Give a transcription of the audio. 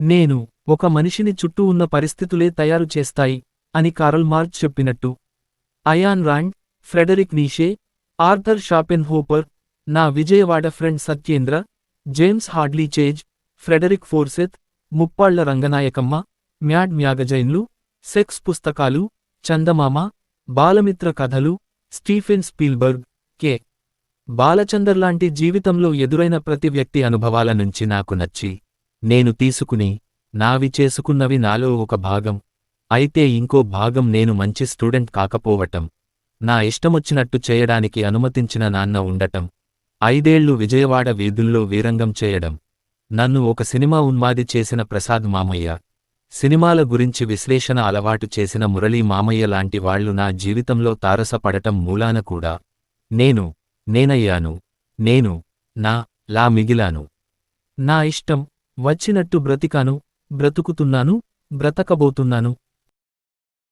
నేను ఒక మనిషిని చుట్టూ ఉన్న పరిస్థితులే తయారు చేస్తాయి అని కారల్ మార్చ్ చెప్పినట్టు. Ayn Rand Friedrich Nietzsche Arthur Schopenhauer నా Vijayawada friend Satyendra James Hadley Chase Frederick Forsyth Muppalla Ranganayakamma Mad మ్యాగజైన్లు sex పుస్తకాలు చందమామ బాలమిత్ర కథలు స్టీఫెన్ స్పీల్బర్గ్ కె. బాలచందర్ లాంటి జీవితంలో ఎదురైన ప్రతి వ్యక్తి అనుభవాల నుంచి నాకు నచ్చి నేను తీసుకుని నావి చేసుకున్నవి నాలో ఒక భాగం. అయితే ఇంకో భాగం నేను మంచి స్టూడెంట్ కాకపోవటం. నా ఇష్టమొచ్చినట్టు చేయడానికి అనుమతించిన నాన్న ఉండటం. ఐదేళ్ళు విజయవాడ వీధుల్లో వీరంగం చేయడం. నన్ను ఒక సినిమా ఉన్మాది చేసిన ప్రసాద్ మామయ్య. సినిమాల గురించి విశ్లేషణ అలవాటు చేసిన మురళీ మామయ్య లాంటి వాళ్ళు నా జీవితంలో తారసపడటం మూలాన కూడా. నేను నేనయ్యాను. నేను నా లా మిగిలాను. నా ఇష్టం వచ్చినట్టు బ్రతికాను బ్రతుకుతున్నాను బ్రతకబోతున్నాను.